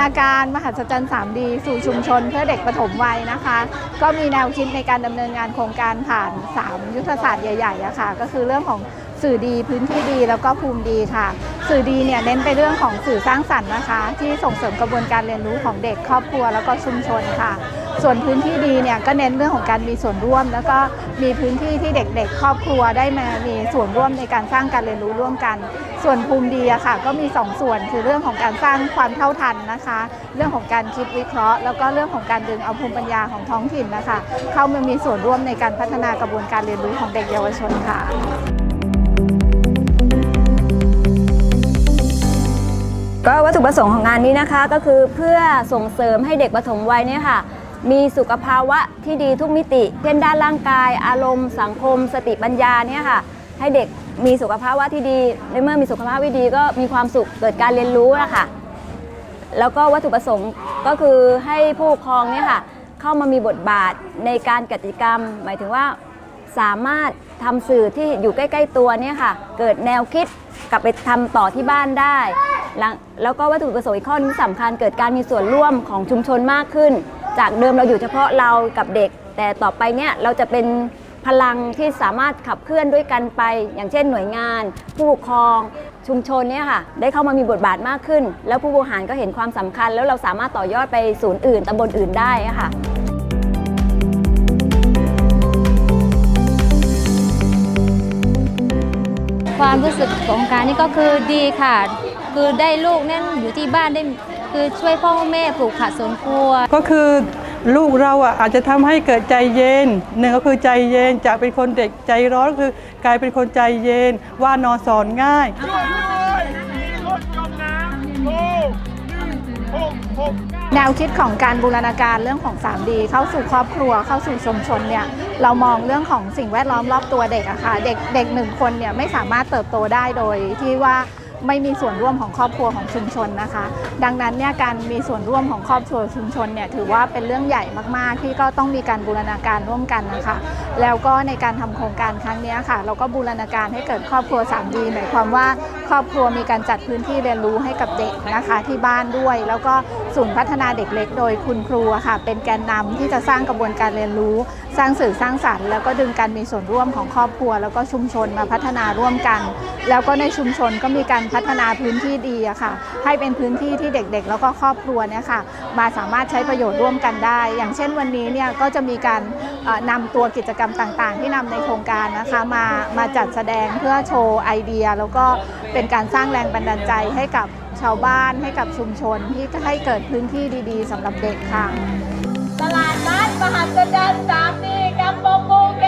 นาการมหัศจรรย์ 3D สู่ชุมชนเพื่อเด็กปฐมวัยนะคะ ก็มีแนวคิดในการดำเนินงานโครงการผ่าน 3 ยุทธศาสตร์ใหญ่ๆอะค่ะ ก็คือเรื่องของสื่อดีพื้นที่ดีแล้วก็ภูมิดีค่ะ สื่อดีเนี่ยเน้นไปเรื่องของสื่อสร้างสรรค์นะคะ ที่ส่งเสริมกระบวนการเรียนรู้ของเด็กครอบครัวแล้วก็ชุมชนค่ะ ส่วนพื้นที่ดีเนี่ยก็เน้นเรื่องของการมีส่วนร่วม แล้วก็มีพื้นที่ที่เด็กๆ ครอบครัวได้มามีส่วนร่วมในการสร้างการเรียนรู้ร่วมกัน ส่วนภูมิดีอะค่ะ ก็มี 2 ส่วนคือเรื่องของการสร้างความเท่าทันนะคะ เรื่องของการคิดวิเคราะห์ แล้วก็เรื่องของการดึงเอาภูมิปัญญาของท้องถิ่นนะคะ เข้ามามีส่วนร่วมในการพัฒนากระบวนการเรียนรู้ของเด็กเยาวชนค่ะก็วัตถุประสงค์ของงานนี้นะคะก็คือเพื่อส่งเสริมให้เด็กปฐมวัยเนี่ยค่ะ มีสุขภาวะที่ดีทุกมิติ เช่นด้านร่างกาย อารมณ์ สังคม สติปัญญาเนี่ยค่ะ ให้เด็กมีสุขภาวะที่ดีในเมื่อมีสุขภาพที่ดีก็มีความสุขเกิดการเรียนรู้นะคะแล้วก็วัตถุประสงค์ก็คือให้ผู้ปกครองเนี่ยค่ะเข้ามามีบทบาทในการกิจกรรม หมายถึงว่าสามารถทำสื่อที่อยู่ใกล้ ๆ ตัวเนี่ยค่ะ เกิดแนวคิดกลับไปทำต่อที่บ้านได้ แล้วก็วัตถุประสงค์อีกข้อนึงสำคัญเกิดการมีส่วนร่วมของชุมชนมากขึ้น จากเดิมเราอยู่เฉพาะเรากับเด็ก แต่ต่อไปเนี่ยเราจะเป็นพลังที่สามารถขับเคลื่อนด้วยกันไป อย่างเช่นหน่วยงาน ผู้ปกครองชุมชนเนี่ยค่ะได้เข้ามามีบทบาทมากขึ้น แล้วผู้บริหารก็เห็นความสำคัญ แล้วเราสามารถต่อยอดไปศูนย์อื่นตำบลอื่นได้ค่ะความรู้สึกของการนี่ก็คือดีค่ะ คือได้ลูกนั่นอยู่ที่บ้านได้ คือช่วยพ่อแม่ปลูกผักสวนครัว ก็คือลูกเราอะอาจจะทำให้เกิดใจเย็นหนึ่งก็คือใจเย็นจากเป็นคนเด็กใจร้อนก็คือกลายเป็นคนใจเย็นว่านอนสอนง่าย แนวคิดของการบูรณาการเรื่องของ 3D เข้าสู่ครอบครัวเข้าสู่ชุมชนเนี่ยเรามองเรื่องของสิ่งแวดล้อมรอบตัวเด็กอะค่ะเด็กเด็กหนึ่งคนเนี่ยไม่สามารถเติบโตได้โดยที่ว่า ไม่มีส่วนร่วมของครอบครัวของชุมชนนะคะ ดังนั้นเนี่ยการมีส่วนร่วมของครอบครัวชุมชนเนี่ยถือว่าเป็นเรื่องใหญ่มากๆ ที่ก็ต้องมีการบูรณาการร่วมกันนะคะ แล้วก็ในการทำโครงการครั้งนี้ค่ะ เราก็บูรณาการให้เกิดครอบครัว 3D หมายความว่าครอบครัวมีการจัดพื้นที่เรียนรู้ให้กับเด็กนะคะที่บ้านด้วย แล้วก็ ศูนย์พัฒนาเด็กเล็ก โดยคุณครูค่ะเป็นแกนนำที่จะสร้างกระบวนการเรียนรู้ สร้างสื่อสร้างสรรค์แล้วก็ดึงการมีส่วนร่วมของครอบครัว แล้วก็ชุมชนมาพัฒนาร่วมกัน แล้วก็ในชุมชนก็มีการพัฒนาพื้นที่ดีค่ะ ให้เป็นพื้นที่ที่เด็กๆ แล้วก็ครอบครัวเนี่ยค่ะมาสามารถใช้ประโยชน์ร่วมกันได้ อย่างเช่นวันนี้เนี่ยก็จะมีการเอ่อนำตัวกิจกรรมต่างๆ ที่นำในโครงการนะคะมามาจัดแสดงเพื่อโชว์ไอเดีย แล้วก็เป็นการสร้างแรงบันดาลใจให้กับ ชาวบ้านให้กับชุมชนที่ให้เกิดพื้นที่ดีๆสำหรับเด็กค่ะ ตลาดนัดมหัศจรรย์สามดีกัมโปโกเก